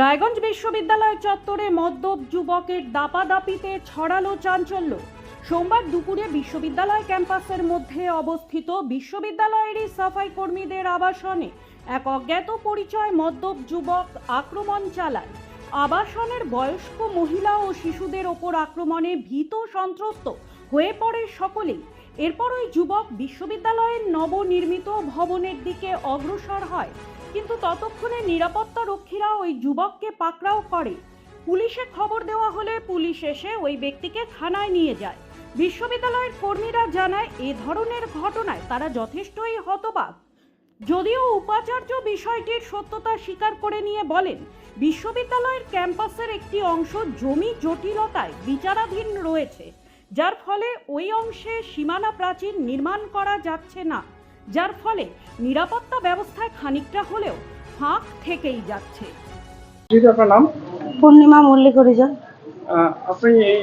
রায়গঞ্জ বিশ্ববিদ্যালয় চত্বরে মদ্যপ যুবকের দাপাদাপিতে ছড়ালো চাঞ্চল্য। সোমবার দুপুরে বিশ্ববিদ্যালয় ক্যাম্পাসের মধ্যে অবস্থিত বিশ্ববিদ্যালয়েরই সাফাই কর্মীদের আবাসনে এক অজ্ঞাত পরিচয় মদ্যপ যুবক আক্রমণ চালায়। আবাসনের বয়স্ক মহিলা ও শিশুদের ওপর আক্রমণে ভীত সন্ত্রস্ত হয়ে পড়ে সকলেই। এরপর ওই যুবক বিশ্ববিদ্যালয়ের নবনির্মিত ভবনের দিকে অগ্রসর হয়। কিন্তু ততক্ষণে নিরাপত্তা রক্ষীরা ওই যুবককে পাকড়াও করে। পুলিশে খবর দেওয়া হলে পুলিশ এসে ওই ব্যক্তিকে থানায় নিয়ে যায়। বিশ্ববিদ্যালয়ের কর্মীরা জানায়, এ ধরনের ঘটনায় তারা যথেষ্টই হতবাক। যদিও উপাচার্য বিষয়টির সত্যতা স্বীকার করে নিয়ে বলেন, বিশ্ববিদ্যালয়ের ক্যাম্পাসের একটি অংশ জমি জটিলতায় বিচারাধীন রয়েছে। যার ফলে ওই অংশে সীমানা প্রাচীর নির্মাণ করা যাচ্ছে না। যার ফলে নিরাপত্তা ব্যবস্থায় খানিকটা হলেও ফাঁক থেকেই যাচ্ছে। আপনার নাম? পূর্ণিমা মল্লিক হরিজন আপনি এই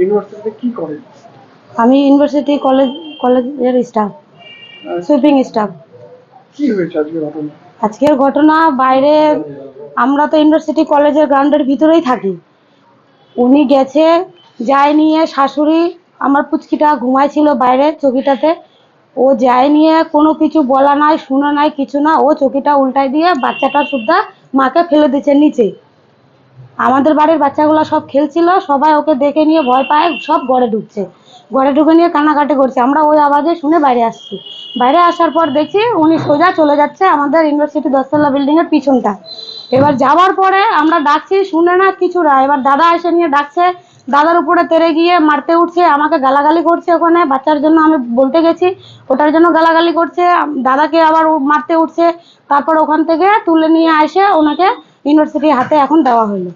ইউনিভার্সিটিতে কি করেন? আমি ইউনিভার্সিটি কলেজ কলেজের স্টাফ সুইপিং স্টাফ। কি হয়েছে আজকে ঘটনা? আজকের ঘটনা বাইরে আমরা তো ইউনিভার্সিটি কলেজের গ্রাউন্ডের ভিতরেই থাকি। উনি গেছে যায় নিয়ে শাশুড়ি আমার পুচকিটা ঘুমাইছিল বাইরে চকিটাতে। ও যায় নিয়ে কোনো কিছু বলা নাই, শোনা নাই, কিছু না। ও চকিটা উল্টাই দিয়ে বাচ্চাটা সুদ্ধা মাকে ফেলে দিচ্ছে নিচে। আমাদের বাড়ির বাচ্চাগুলো সব খেলছিল, সবাই ওকে দেখে নিয়ে ভয় পায়, সব ঘরে ঢুকছে। ঘরে ঢুকে নিয়ে কান্নাকাটি করছে। আমরা ওই আওয়াজে শুনে বাইরে আসছি। বাইরে আসার পর দেখছি উনি সোজা চলে যাচ্ছে আমাদের ইউনিভার্সিটি দশতলা বিল্ডিং এর পিছনটা। এবার যাওয়ার পরে আমরা ডাকছি, শুনে না কিছু না। এবার দাদা এসে নিয়ে ডাকছে দাদার উপরে তেরে গিয়ে মারতে উঠছে, আমাকে গালাগালি করছে ওখানে, বাচ্চার জন্য আমি বলতে গেছি, ওটার জন্য গালাগালি করছে, দাদাকে আবার মারতে উঠছে, তারপর ওখান থেকে তুলে নিয়ে এসে ওনাকে ইউনিভার্সিটির হাতে এখন দেওয়া হলো।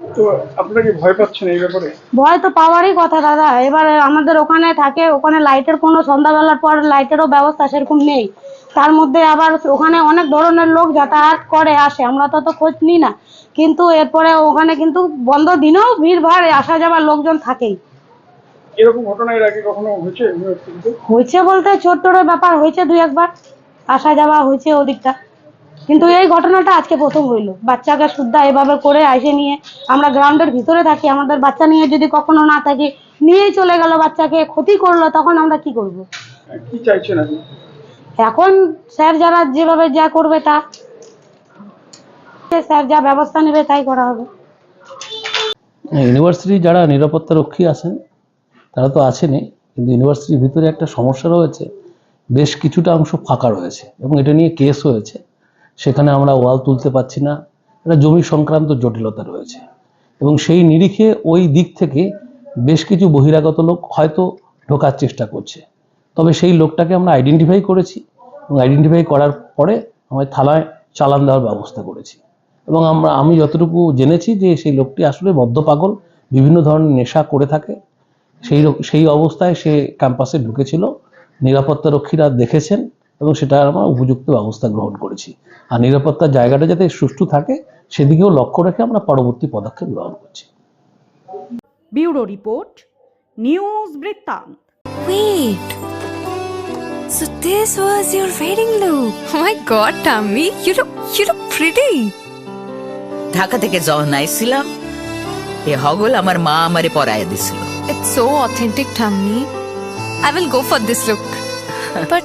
তো আপনারা কি ভয় পাচ্ছেন এই ব্যাপারে? ভয় তো পাওয়ারই কথা দাদা। এবারে আমাদের ওখানে থাকে ওখানে লাইটের কোনো সন্ধ্যাবেলার পর লাইটেরও ব্যবস্থা সেরকম নেই। তার মধ্যে আবার ওখানে অনেক ধরনের লোক যাতায়াত করে আসে। আমরা তো তো খোঁজ নিই না। কিন্তু এরপরে ওখানে কিন্তু বন্ধ দিনেও ভিড় ভাড় আসা যাওয়ার লোকজন থাকেই। এরকম ঘটনা এর আগে কখনো হয়েছে? হয়েছে বলতে ছোট ছোট ব্যাপার হয়েছে দুই একবার আসা যাওয়া হয়েছে ওদিকটা। কিন্তু এই ঘটনাটা আজকে প্রথম হইল। বাচ্চাকে শুদ্ধা এভাবে করে এসে নিয়ে আমরা গ্রাউন্ডের ভিতরে থাকি আমাদের বাচ্চা নিয়ে যদি কখনো না থাকি নিয়েই চলে গেল বাচ্চাকে ক্ষতি করল তখন আমরা কি করব। আহ, কি চাইছেন এখন স্যার যারা যেভাবে যা করবে তা স্যার যা ব্যবস্থা নেবে তাই করা হবে। ইউনিভার্সিটি যারা নিরাপত্তা রক্ষী আছেন তারা তো আছেনই কিন্তু ইউনিভার্সিটির ভিতরে একটা সমস্যা রয়েছে বেশ কিছুটা অংশ ফাঁকা রয়েছে এবং এটা নিয়ে কেস হয়েছে। সেখানে আমরা ওয়াল তুলতে পারছি না। এটা জমি সংক্রান্ত জটিলতা রয়েছে। এবং সেই নিরিখে ওই দিক থেকে বেশ কিছু বহিরাগত লোক হয়তো ঢোকার চেষ্টা করছে। তবে সেই লোকটাকে আমরা আইডেন্টিফাই করেছি এবং আইডেন্টিফাই করার পরে আমরা থালায় চালান দেওয়ার ব্যবস্থা করেছি। এবং আমরা, আমি যতটুকু জেনেছি যে সেই লোকটি আসলে মদ্যপাগল বিভিন্ন ধরনের নেশা করে থাকে। সেই সেই অবস্থায় সে ক্যাম্পাসে ঢুকেছিল। নিরাপত্তা রক্ষীরা দেখেছেন। এবং সেটা আমরা উপযুক্ত ব্যবস্থা গ্রহণ করেছি আর নিরাপত্তার জায়গাটা যাতে সুষ্ঠু থাকে সেদিকেও লক্ষ্য রেখে আমরা পরবর্তী পদক্ষেপ গ্রহণ করছি ব্যুরো রিপোর্ট নিউজ বৃত্তান্ত Wait. So this was your wedding look. Oh my god, Tammy, you look you look pretty. Dhaka থেকে যখন আইছিলাম এ হগল আমার মা আমারে পরায় দিছিল It's so authentic, Tammy. I will go for this look. but